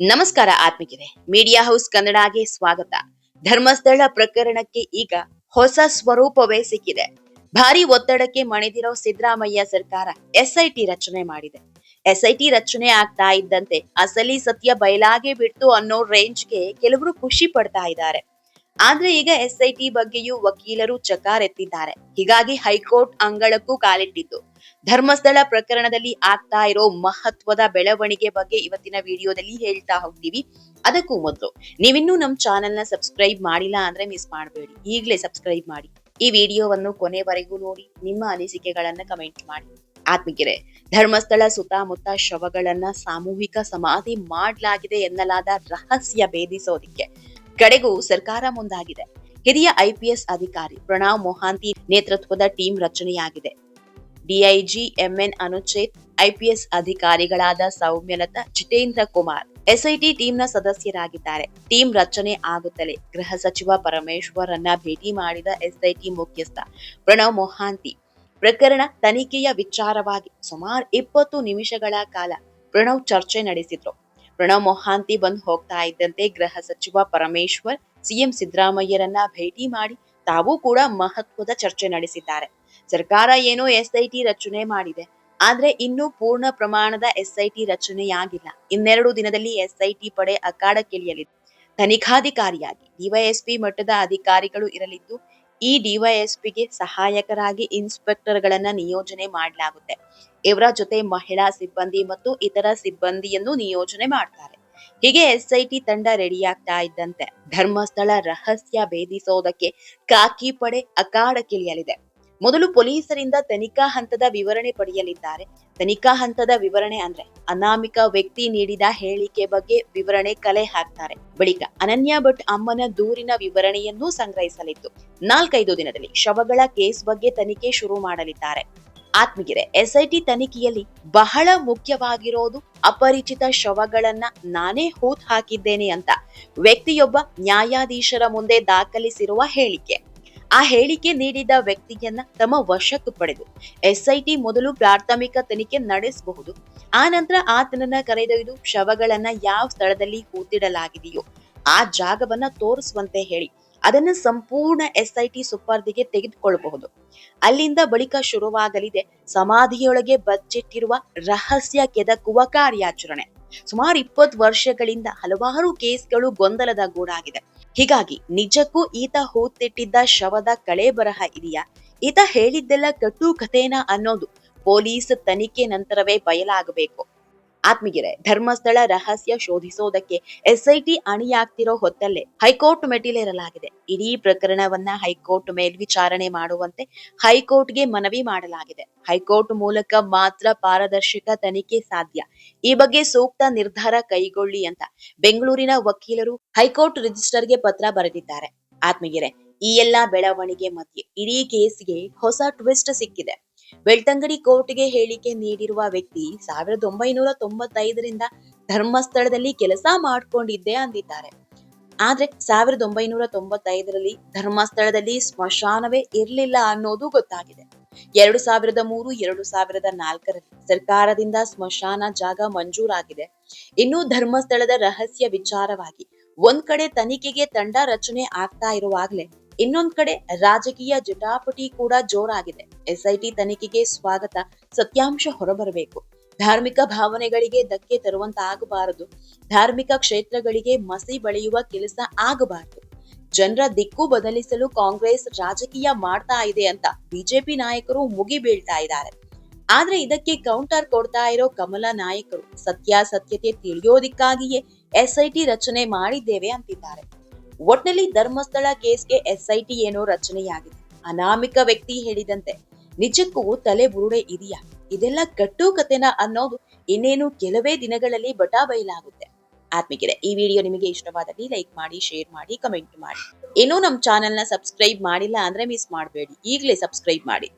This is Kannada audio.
ನಮಸ್ಕಾರ ಆತ್ಮಿಕಿದೆ ಮೀಡಿಯಾ ಹೌಸ್ ಕನ್ನಡಗೆ ಸ್ವಾಗತ. ಧರ್ಮಸ್ಥಳ ಪ್ರಕರಣಕ್ಕೆ ಈಗ ಹೊಸ ಸ್ವರೂಪವೇ ಸಿಕ್ಕಿದೆ. ಭಾರಿ ಒತ್ತಡಕ್ಕೆ ಮಣಿದಿರೋ ಸಿದ್ದರಾಮಯ್ಯ ಸರ್ಕಾರ ಎಸ್ಐಟಿ ರಚನೆ ಮಾಡಿದೆ. ಎಸ್ಐಟಿ ರಚನೆ ಆಗ್ತಾ ಇದ್ದಂತೆ ಅಸಲಿ ಸತ್ಯ ಬಯಲಾಗೆ ಬಿಡ್ತು ಅನ್ನೋ ರೇಂಜ್ಗೆ ಕೆಲವರು ಖುಷಿ ಪಡ್ತಾ ಇದ್ದಾರೆ. ಆದ್ರೆ ಈಗ ಎಸ್ಐಟಿ ಬಗ್ಗೆಯೂ ವಕೀಲರು ಚಕಾರೆತ್ತಿದ್ದಾರೆ. ಹೀಗಾಗಿ ಹೈಕೋರ್ಟ್ ಅಂಗಳಕ್ಕೂ ಕಾಲಿಟ್ಟಿದ್ದು. ಧರ್ಮಸ್ಥಳ ಪ್ರಕರಣದಲ್ಲಿ ಆಗ್ತಾ ಇರೋ ಮಹತ್ವದ ಬೆಳವಣಿಗೆ ಬಗ್ಗೆ ಇವತ್ತಿನ ವಿಡಿಯೋದಲ್ಲಿ ಹೇಳ್ತಾ ಹೋಗ್ತೀವಿ. ಅದಕ್ಕೂ ಮೊದಲು, ನೀವಿನ್ನೂ ನಮ್ಮ ಚಾನೆಲ್ನ ಸಬ್ಸ್ಕ್ರೈಬ್ ಮಾಡಿಲ್ಲ ಅಂದ್ರೆ ಮಿಸ್ ಮಾಡಬೇಡಿ. ಈಗಲೇ ಸಬ್ಸ್ಕ್ರೈಬ್ ಮಾಡಿ. ಈ ವಿಡಿಯೋವನ್ನು ಕೊನೆವರೆಗೂ ನೋಡಿ, ನಿಮ್ಮ ಅನಿಸಿಕೆಗಳನ್ನ ಕಮೆಂಟ್ ಮಾಡಿ. ಆತ್ಮಗೆರೆ ಧರ್ಮಸ್ಥಳ ಸುತ್ತಮುತ್ತ ಶವಗಳನ್ನ ಸಾಮೂಹಿಕ ಸಮಾಧಿ ಮಾಡಲಾಗಿದೆ ಎನ್ನಲಾದ ರಹಸ್ಯ ಭೇದಿಸೋದಿಕ್ಕೆ ಕಡೆಗೂ ಸರ್ಕಾರ ಮುಂದಾಗಿದೆ. ಹಿರಿಯ ಐಪಿಎಸ್ ಅಧಿಕಾರಿ ಪ್ರಣವ್ ಮೊಹಾಂತಿ ನೇತೃತ್ವದ ಟೀಂ ರಚನೆಯಾಗಿದೆ. ಡಿಐಜಿ ಎಂಎನ್ ಅನುಚೇತ್, ಐಪಿಎಸ್ ಅಧಿಕಾರಿಗಳಾದ ಸೌಮ್ಯಲತಾ, ಜಿತೇಂದ್ರ ಕುಮಾರ್, ಎಸ್ಐಟಿ ಟೀಮ್ನ ಸದಸ್ಯರಾಗಿದ್ದಾರೆ. ಟೀಮ್ ರಚನೆ ಆಗುತ್ತಲೇ ಗೃಹ ಸಚಿವ ಪರಮೇಶ್ವರನ್ನ ಭೇಟಿ ಮಾಡಿದ ಎಸ್ಐಟಿ ಮುಖ್ಯಸ್ಥ ಪ್ರಣವ್ ಮೊಹಾಂತಿ, ಪ್ರಕರಣ ತನಿಖೆಯ ವಿಚಾರವಾಗಿ ಸುಮಾರು ಇಪ್ಪತ್ತು ನಿಮಿಷಗಳ ಕಾಲ ಪ್ರಣವ್ ಚರ್ಚೆ ನಡೆಸಿದ್ರು. ಪ್ರಣವ್ ಮೊಹಾಂತಿ ಬಂದು ಹೋಗ್ತಾ ಇದ್ದಂತೆ ಗೃಹ ಸಚಿವ ಪರಮೇಶ್ವರ್ ಸಿಎಂ ಸಿದ್ದರಾಮಯ್ಯರನ್ನ ಭೇಟಿ ಮಾಡಿ ತಾವು ಕೂಡ ಮಹತ್ವದ ಚರ್ಚೆ ನಡೆಸಿದ್ದಾರೆ. ಸರ್ಕಾರ ಏನೋ ಎಸ್ಐಟಿ ರಚನೆ ಮಾಡಿದೆ. ಆದ್ರೆ ಇನ್ನೂ ಪೂರ್ಣ ಪ್ರಮಾಣದ ಎಸ್ಐಟಿ ರಚನೆಯಾಗಿಲ್ಲ. ಇನ್ನೆರಡು ದಿನದಲ್ಲಿ ಎಸ್ಐಟಿ ಪಡೆ ಅಖಾಡಕ್ಕಿಳಿಯಲಿದೆ. ತನಿಖಾಧಿಕಾರಿಯಾಗಿ ಡಿವೈಎಸ್ಪಿ ಮಟ್ಟದ ಅಧಿಕಾರಿಗಳು ಇರಲಿದ್ದು ಈ ಡಿವೈಎಸ್ಪಿಗೆ ಸಹಾಯಕರಾಗಿ ಇನ್ಸ್ಪೆಕ್ಟರ್ ಗಳನ್ನ ನಿಯೋಜನೆ ಮಾಡಲಾಗುತ್ತೆ. ಇವರ ಜೊತೆ ಮಹಿಳಾ ಸಿಬ್ಬಂದಿ ಮತ್ತು ಇತರ ಸಿಬ್ಬಂದಿಯನ್ನು ನಿಯೋಜನೆ ಮಾಡ್ತಾರೆ. ಹೀಗೆ ಎಸ್ಐಟಿ ತಂಡ ರೆಡಿ ಆಗ್ತಾ ಇದ್ದಂತೆ. ಧರ್ಮಸ್ಥಳ ರಹಸ್ಯ ಭೇದಿಸೋದಕ್ಕೆ ಕಾಕಿ ಪಡೆ ಅಖಾಡಕ್ಕಿಳಿಯಲಿದೆ. ಮೊದಲು ಪೊಲೀಸರಿಂದ ತನಿಖಾ ಹಂತದ ವಿವರಣೆ ಪಡೆಯಲಿದ್ದಾರೆ. ತನಿಖಾ ಹಂತದ ವಿವರಣೆ ಅಂದ್ರೆ ಅನಾಮಿಕ ವ್ಯಕ್ತಿ ನೀಡಿದ ಹೇಳಿಕೆ ಬಗ್ಗೆ ವಿವರಣೆ ಕಲೆ ಹಾಕ್ತಾರೆ. ಬಳಿಕ ಅನನ್ಯ ಭಟ್ ಅಮ್ಮನ ದೂರಿನ ವಿವರಣೆಯನ್ನು ಸಂಗ್ರಹಿಸಲಿದ್ದು, ನಾಲ್ಕೈದು ದಿನದಲ್ಲಿ ಶವಗಳ ಕೇಸ್ ಬಗ್ಗೆ ತನಿಖೆ ಶುರು ಮಾಡಲಿದ್ದಾರೆ. ಆತ್ಮಗಿರೆ ಎಸ್ಐಟಿ ತನಿಖೆಯಲ್ಲಿ ಬಹಳ ಮುಖ್ಯವಾಗಿರೋದು ಅಪರಿಚಿತ ಶವಗಳನ್ನ ನಾನೇ ಹೂತ್ ಹಾಕಿದ್ದೇನೆ ಅಂತ ವ್ಯಕ್ತಿಯೊಬ್ಬ ನ್ಯಾಯಾಧೀಶರ ಮುಂದೆ ದಾಖಲಿಸಿರುವ ಹೇಳಿಕೆ. ಆ ಹೇಳಿಕೆ ನೀಡಿದ ವ್ಯಕ್ತಿಯನ್ನ ತಮ್ಮ ವಶಕ್ಕೆ ಪಡೆದು ಎಸ್ಐಟಿ ಮೊದಲು ಪ್ರಾಥಮಿಕ ತನಿಖೆ ನಡೆಸಬಹುದು. ಆ ನಂತರ ಆತನನ್ನ ಕರೆದೊಯ್ದು ಶವಗಳನ್ನ ಯಾವ ಸ್ಥಳದಲ್ಲಿ ಕೂತಿಡಲಾಗಿದೆಯೋ ಆ ಜಾಗವನ್ನ ತೋರಿಸುವಂತೆ ಹೇಳಿ ಅದನ್ನ ಸಂಪೂರ್ಣ ಎಸ್ಐಟಿ ಸುಪರ್ದಿಗೆ ತೆಗೆದುಕೊಳ್ಳಬಹುದು. ಅಲ್ಲಿಂದ ಬಳಿಕ ಶುರುವಾಗಲಿದೆ ಸಮಾಧಿಯೊಳಗೆ ಬಚ್ಚಿಟ್ಟಿರುವ ರಹಸ್ಯ ಕೆದಕುವ ಕಾರ್ಯಾಚರಣೆ. ಸುಮಾರು ಇಪ್ಪತ್ತು ವರ್ಷಗಳಿಂದ ಹಲವಾರು ಕೇಸ್ಗಳು ಗೊಂದಲದ ಗೂಡಾಗಿದೆ. ಹೀಗಾಗಿ ನಿಜಕ್ಕೂ ಈತ ಹೂತಿಟ್ಟಿದ್ದ ಶವದ ಕಳೆ ಬರಹ ಇದೆಯಾ? ಈತ ಹೇಳಿದ್ದೆಲ್ಲ ಕಟ್ಟು ಕಥೇನ ಅನ್ನೋದು. ಪೊಲೀಸ್ ತನಿಖೆ ನಂತರವೇ ಬಯಲಾಗಬೇಕು. ಆತ್ಮೀಗೆರೆ ಧರ್ಮಸ್ಥಳ ರಹಸ್ಯ ಶೋಧಿಸೋದಕ್ಕೆ ಎಸ್ಐಟಿ ಅಣಿಯಾಗ್ತಿರೋ ಹೊತ್ತಲ್ಲೇ ಹೈಕೋರ್ಟ್ ಮೆಟ್ಟಿಲೇರಲಾಗಿದೆ. ಇಡೀ ಪ್ರಕರಣವನ್ನ ಹೈಕೋರ್ಟ್ ಮೇಲ್ವಿಚಾರಣೆ ಮಾಡುವಂತೆ ಹೈಕೋರ್ಟ್ಗೆ ಮನವಿ ಮಾಡಲಾಗಿದೆ. ಹೈಕೋರ್ಟ್ ಮೂಲಕ ಮಾತ್ರ ಪಾರದರ್ಶಕ ತನಿಖೆ ಸಾಧ್ಯ. ಈ ಬಗ್ಗೆ ಸೂಕ್ತ ನಿರ್ಧಾರ ಕೈಗೊಳ್ಳಿ ಅಂತ ಬೆಂಗಳೂರಿನ ವಕೀಲರು ಹೈಕೋರ್ಟ್ ರಿಜಿಸ್ಟರ್ಗೆ ಪತ್ರ ಬರೆದಿದ್ದಾರೆ. ಆತ್ಮಗಿರೆ ಈ ಎಲ್ಲಾ ಬೆಳವಣಿಗೆ ಮಧ್ಯೆ ಇಡೀ ಕೇಸ್ಗೆ ಹೊಸ ಟ್ವಿಸ್ಟ್ ಸಿಕ್ಕಿದೆ. ಬೆಳ್ತಂಗಡಿ ಕೋರ್ಟ್ಗೆ ಹೇಳಿಕೆ ನೀಡಿರುವ ವ್ಯಕ್ತಿ ಸಾವಿರದ ಒಂಬೈನೂರ ತೊಂಬತ್ತೈದರಿಂದ ಧರ್ಮಸ್ಥಳದಲ್ಲಿ ಕೆಲಸ ಮಾಡ್ಕೊಂಡಿದ್ದೆ ಅಂದಿದ್ದಾರೆ. ಆದ್ರೆ ಸಾವಿರದ ಒಂಬೈನೂರ ತೊಂಬತ್ತೈದರಲ್ಲಿ ಧರ್ಮಸ್ಥಳದಲ್ಲಿ ಸ್ಮಶಾನವೇ ಇರಲಿಲ್ಲ ಅನ್ನೋದು ಗೊತ್ತಾಗಿದೆ. ಎರಡು ಸಾವಿರದ ಮೂರು, ಎರಡು ಸಾವಿರದ ನಾಲ್ಕರಲ್ಲಿ ಸರ್ಕಾರದಿಂದ ಸ್ಮಶಾನ ಜಾಗ ಮಂಜೂರಾಗಿದೆ. ಇನ್ನು ಧರ್ಮಸ್ಥಳದ ರಹಸ್ಯ ವಿಚಾರವಾಗಿ ಒಂದ್ ಕಡೆ ತನಿಖೆಗೆ ತಂಡ ರಚನೆ ಆಗ್ತಾ ಇರುವಾಗಲೇ ಇನ್ನೊಂದ್ ಕಡೆ ರಾಜಕೀಯ ಜಟಾಪಟಿ ಕೂಡ ಜೋರಾಗಿದೆ. ಎಸ್ಐಟಿ ತನಿಖೆಗೆ ಸ್ವಾಗತ. ಸತ್ಯಾಂಶ ಹೊರಬರಬೇಕು. ಧಾರ್ಮಿಕ ಭಾವನೆಗಳಿಗೆ ಧಕ್ಕೆ ತರುವಂತ ಆಗಬಾರದು ಧಾರ್ಮಿಕ ಕ್ಷೇತ್ರಗಳಿಗೆ ಮಸಿ ಬಳಿಯುವ ಕೆಲಸ ಆಗಬಾರದು. ಜನರ ದಿಕ್ಕು ಬದಲಿಸಲು ಕಾಂಗ್ರೆಸ್ ರಾಜಕೀಯ ಮಾಡ್ತಾ ಇದೆ ಅಂತ ಬಿಜೆಪಿ ನಾಯಕರು ಮುಗಿ ಬೀಳ್ತಾ ಇದ್ದಾರೆ. ಆದ್ರೆ ಇದಕ್ಕೆ ಕೌಂಟರ್ ಕೊಡ್ತಾ ಇರೋ ಕಮಲ ನಾಯಕರು ಸತ್ಯಾಸತ್ಯತೆ ತಿಳಿಯೋದಿಕ್ಕಾಗಿಯೇ ಎಸ್ಐಟಿ ರಚನೆ ಮಾಡಿದ್ದೇವೆ ಅಂತಿದ್ದಾರೆ. ಒಟ್ನಲ್ಲಿ ಧರ್ಮಸ್ಥಳ ಕೇಸ್ಗೆ ಎಸ್ಐಟಿ ಏನೋ ರಚನೆಯಾಗಿದೆ. ಅನಾಮಿಕ ವ್ಯಕ್ತಿ ಹೇಳಿದಂತೆ ನಿಜಕ್ಕೂ ತಲೆ ಬುರುಡೆ ಇದೆಯಾ? ಇದೆಲ್ಲ ಕಟ್ಟು ಕತೆನ ಅನ್ನೋದು ಇನ್ನೇನು ಕೆಲವೇ ದಿನಗಳಲ್ಲಿ ಬಟಾ ಬಯಲಾಗುತ್ತೆ ಆತ್ಮಿಕರೆ, ಈ ವಿಡಿಯೋ ನಿಮಗೆ ಇಷ್ಟವಾದಲ್ಲಿ ಲೈಕ್ ಮಾಡಿ, ಶೇರ್ ಮಾಡಿ, ಕಮೆಂಟ್ ಮಾಡಿ. ಇನ್ನೂ ನಮ್ಮ ಚಾನೆಲ್ನ ಸಬ್ಸ್ಕ್ರೈಬ್ ಮಾಡಿಲ್ಲ ಅಂದ್ರೆ ಮಿಸ್ ಮಾಡಬೇಡಿ. ಈಗಲೇ ಸಬ್ಸ್ಕ್ರೈಬ್ ಮಾಡಿ.